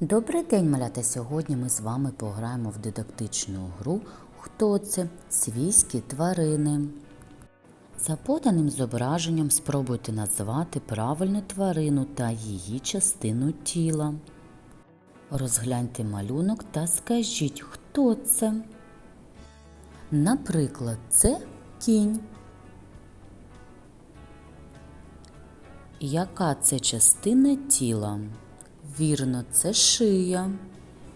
Добрий день, малята! Сьогодні ми з вами пограємо в дидактичну гру Хто це? Свійські тварини. За поданим зображенням спробуйте назвати правильну тварину та її частину тіла. Розгляньте малюнок та скажіть, хто це. Наприклад, це кінь. Яка це частина тіла? Вірно, це шия.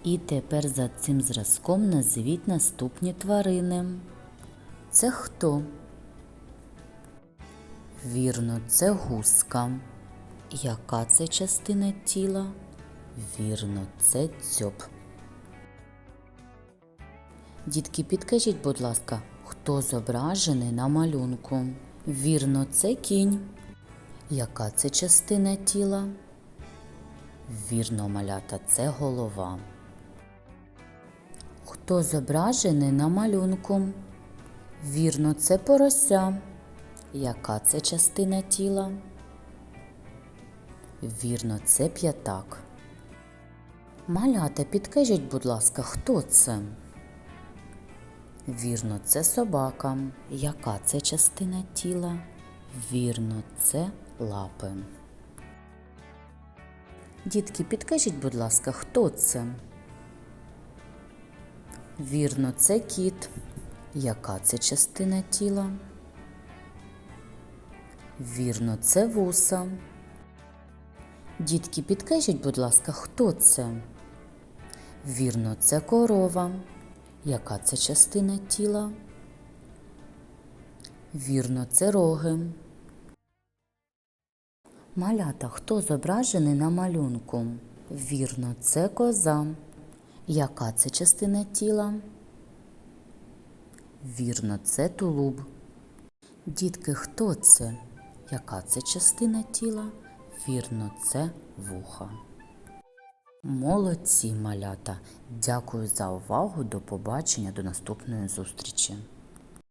І тепер за цим зразком назвіть наступні тварини. Це хто? Вірно, це гуска. Яка це частина тіла? Вірно, це дзьоб. Дітки, підкажіть, будь ласка, хто зображений на малюнку? Вірно, це кінь. Яка це частина тіла? Вірно, малята, це голова. Хто зображений на малюнку? Вірно, це порося. Яка це частина тіла? Вірно, це п'ятак. Малята, підкажіть, будь ласка, хто це? Вірно, це собака. Яка це частина тіла? Вірно, це лапи. Дітки, підкажіть, будь ласка, хто це? Вірно, це кіт. Яка це частина тіла? Вірно, це вуса. Дітки, підкажіть, будь ласка, хто це? Вірно, це корова. Яка це частина тіла? Вірно, це роги. Малята, хто зображений на малюнку? Вірно, це коза. Яка це частина тіла? Вірно, це тулуб. Дітки, хто це? Яка це частина тіла? Вірно, це вуха. Молодці малята. Дякую за увагу. До побачення, до наступної зустрічі.